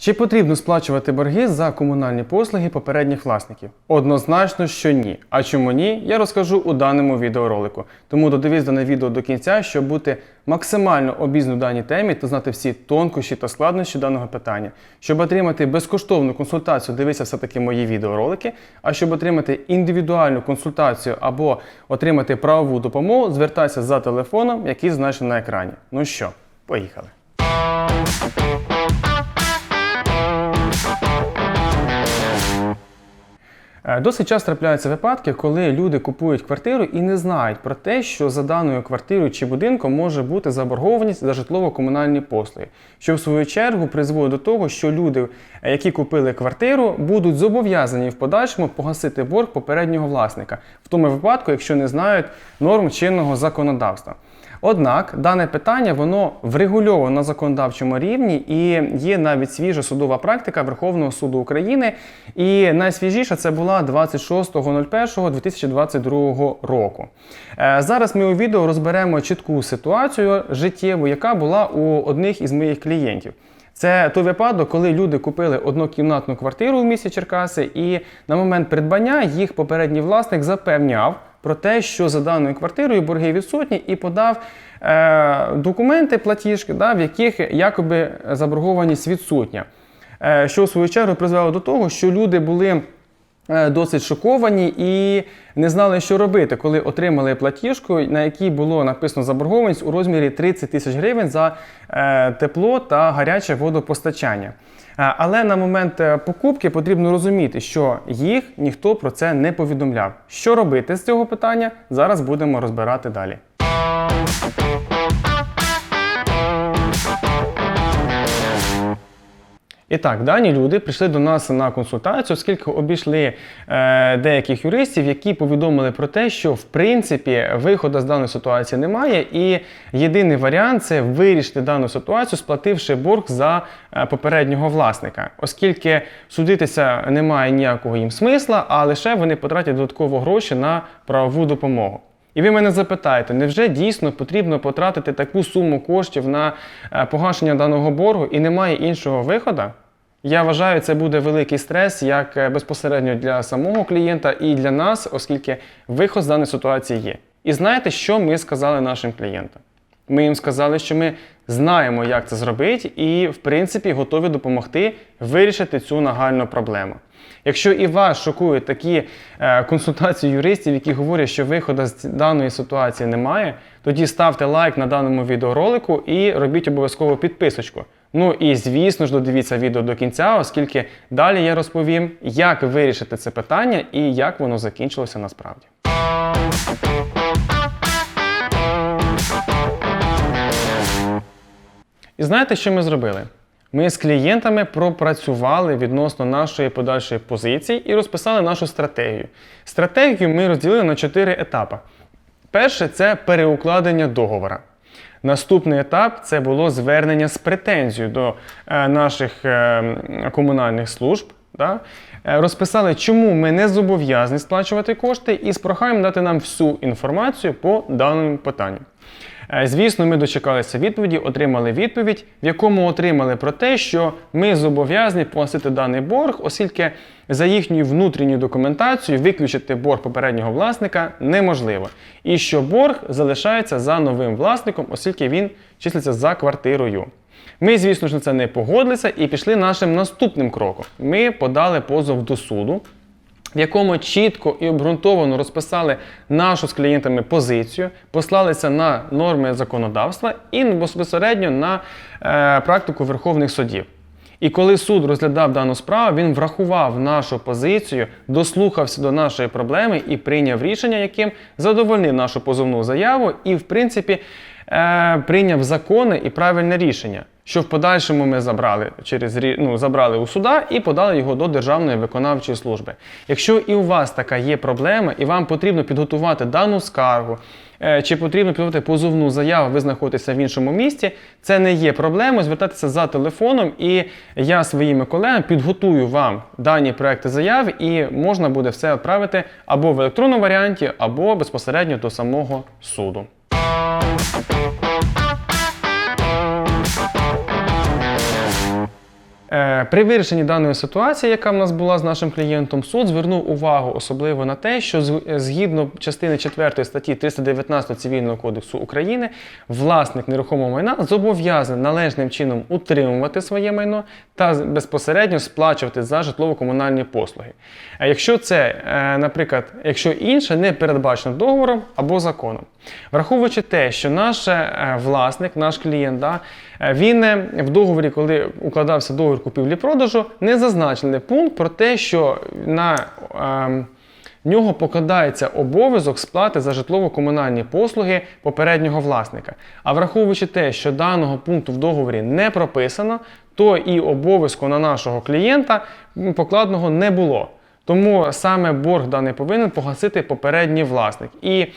Чи потрібно сплачувати борги за комунальні послуги попередніх власників? Однозначно, що ні. А чому ні, я розкажу у даному відеоролику. Тому додивись дане відео до кінця, щоб бути максимально обізнаний в даній темі та знати всі тонкощі та складнощі даного питання. Щоб отримати безкоштовну консультацію, дивися все-таки мої відеоролики. А щоб отримати індивідуальну консультацію або отримати правову допомогу, звертайся за телефоном, який значений на екрані. Ну що, поїхали. Досить часто трапляються випадки, коли люди купують квартиру і не знають про те, що за даною квартирою чи будинком може бути заборгованість за житлово-комунальні послуги, що в свою чергу призводить до того, що люди, е, які купили квартиру, будуть зобов'язані в подальшому погасити борг попереднього власника, в тому випадку, якщо не знають норм чинного законодавства. Однак дане питання воно врегульовано на законодавчому рівні і є навіть свіжа судова практика Верховного суду України. І найсвіжіша це була 26.01.2022 року. Е, Зараз ми у відео розберемо чітку ситуацію життєву, яка була у одних із моїх клієнтів. Це той випадок, коли люди купили однокімнатну квартиру в місті Черкаси, і на момент придбання їх попередній власник запевняв про те, що за даною квартирою борги відсутні, і подав е, документи, платіжки, да, в яких якоби заборгованість відсутня. Е, що в свою чергу призвело до того, що люди були досить шоковані і не знали, що робити, коли отримали платіжку, на якій було написано заборгованість у розмірі 30 тисяч гривень за е, тепло та гаряче водопостачання. Е, Але на момент е, покупки потрібно розуміти, що їх ніхто про це не повідомляв. Що робити з цього питання? Зараз будемо розбирати далі. І так, дані люди прийшли до нас на консультацію, оскільки обійшли е, деяких юристів, які повідомили про те, що в принципі виходу з даної ситуації немає, і єдиний варіант це вирішити дану ситуацію, сплативши борг за е, попереднього власника, оскільки судитися немає ніякого їм смисла, а лише вони потратять додатково гроші на правову допомогу. І ви мене запитаєте, невже дійсно потрібно потратити таку суму коштів на е, погашення даного боргу і немає іншого виходу? Я вважаю, це буде великий стрес як е, безпосередньо для самого клієнта і для нас, оскільки виход з даної ситуації є. І знаєте, що ми сказали нашим клієнтам? Ми їм сказали, що ми знаємо, як це зробити, і, в принципі, готові допомогти вирішити цю нагальну проблему. Якщо і вас шокують такі е, консультації юристів, які говорять, що виходу з даної ситуації немає, тоді ставте лайк на даному відеоролику і робіть обов'язково підписочку. Ну і звісно ж додивіться відео до кінця, оскільки далі я розповім, як вирішити це питання і як воно закінчилося насправді. І знаєте, що ми зробили? Ми з клієнтами пропрацювали відносно нашої подальшої позиції і розписали нашу стратегію. Стратегію ми розділили на чотири етапи. Перше це переукладення договора. Наступний етап це було звернення з претензією до е, наших е, комунальних служб. Да? Е, Розписали, чому ми не зобов'язані сплачувати кошти, і з проханням дати нам всю інформацію по даному питанню. Е, Звісно, ми дочекалися відповіді, отримали відповідь, в якому отримали про те, що ми зобов'язані погасити даний борг, оскільки за їхньою внутрішньою документацією виключити борг попереднього власника неможливо. І що борг залишається за новим власником, оскільки він числиться за квартирою. Ми, звісно ж, на це не погодилися і пішли нашим наступним кроком. Ми подали позов до суду в якому чітко і обґрунтовано розписали нашу з клієнтами позицію, послалися на норми законодавства і безпосередньо на е, практику Верховних судів. І коли суд розглядав дану справу, він врахував нашу позицію, дослухався до нашої проблеми і прийняв рішення, яким задовольнив нашу позовну заяву, і, в принципі, е, прийняв закони і правильне рішення, що в подальшому ми забрали через ну, забрали у суда і подали його до Державної виконавчої служби. Якщо і у вас така є проблема, і вам потрібно підготувати дану скаргу, е, чи потрібно підготувати позовну заяву, ви знаходитеся в іншому місті, це не є проблемою. Звертайтеся за телефоном, і я своїми колегами підготую вам дані проекти заяв, і можна буде все відправити або в електронному варіанті, або безпосередньо до самого суду. При вирішенні даної ситуації, яка в нас була з нашим клієнтом, суд звернув увагу особливо на те, що згідно частини 4 статті 319 Цивільного кодексу України, власник нерухомого майна зобов'язаний належним чином утримувати своє майно та безпосередньо сплачувати за житлово-комунальні послуги. А якщо це, е, наприклад, якщо інше не передбачено договором або законом. Враховуючи те, що наш е, власник, наш клієнт, е, він е, в договорі, коли укладався договір купівлі-продажу, не зазначений пункт про те, що на ем, нього покладається обов'язок сплати за житлово-комунальні послуги попереднього власника. А враховуючи те, що даного пункту в договорі не прописано, то і обов'язку на нашого клієнта м, покладеного не було. Тому саме борг даний повинен погасити попередній власник. І е,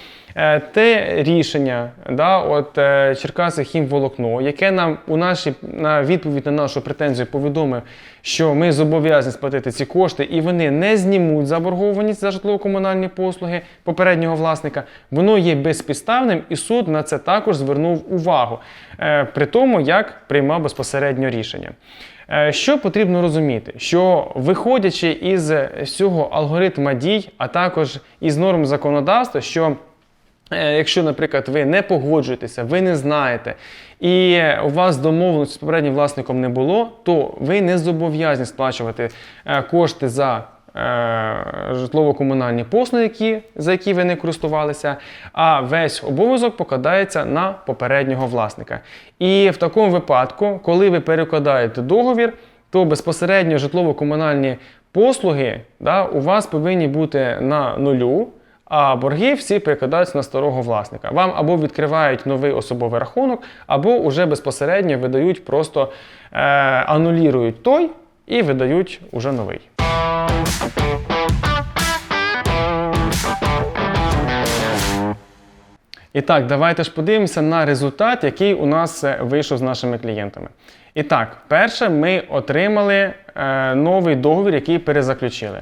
те рішення, да, от е, Черкаси Хімволокно, яке нам у нашій на відповідь на нашу претензію повідомив, що ми зобов'язані сплатити ці кошти, і вони не знімуть заборгованість за житлово-комунальні послуги попереднього власника, воно є безпідставним, і суд на це також звернув увагу, е, при тому, як приймав безпосередньо рішення. Е, Що потрібно розуміти? Що виходячи із цього алгоритма дій, а також із норм законодавства, що е, Якщо, наприклад, ви не погоджуєтеся, ви не знаєте, і у вас домовленості з попереднім власником не було, то ви не зобов'язані сплачувати е, кошти за е, житлово-комунальні послуги, які, за які ви не користувалися, а весь обов'язок покладається на попереднього власника. І в такому випадку, коли ви перекладаєте договір, то безпосередньо житлово-комунальні послуги да, у вас повинні бути на нулю. А борги всі перекладаються на старого власника. Вам або відкривають новий особовий рахунок, або вже безпосередньо видають, просто е, анулюють той і видають уже новий. І так, давайте ж подивимося на результат, який у нас е, вийшов з нашими клієнтами. І так, перше, ми отримали е, новий договір, який перезаключили.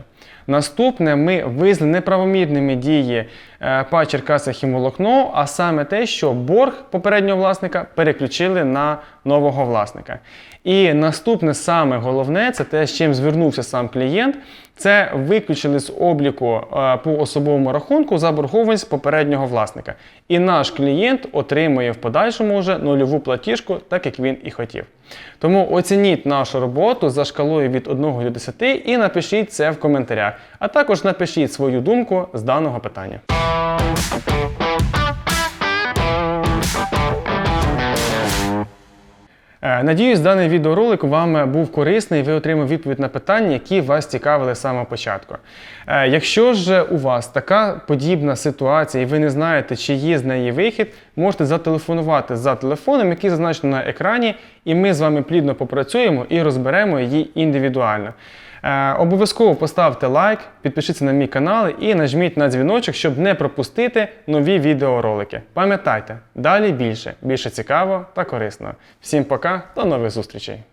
Наступне, ми визнали неправомірними дії е, ПА Черкаса Хімволокно, а саме те, що борг попереднього власника переключили на нового власника. І наступне, саме головне, це те, з чим звернувся сам клієнт, це виключили з обліку е, по особовому рахунку заборгованість попереднього власника. І наш клієнт отримує в подальшому вже нульову платіжку, так як він і хотів. Тому оцініть нашу роботу за шкалою від 1 до 10 і напишіть це в коментарях. А також напишіть свою думку з даного питання. Надіюсь, даний відеоролик вам був корисний, і ви отримали відповідь на питання, які вас цікавили з самого початку. Е, Якщо ж у вас така подібна ситуація, і ви не знаєте, чи є з неї вихід, можете зателефонувати за телефоном, який зазначено на екрані, і ми з вами плідно попрацюємо і розберемо її індивідуально. Е, Обов'язково поставте лайк, підпишіться на мій канал і нажміть на дзвіночок, щоб не пропустити нові відеоролики. Пам'ятайте, далі більше, більше цікаво та корисно. Всім пока, до нових зустрічей!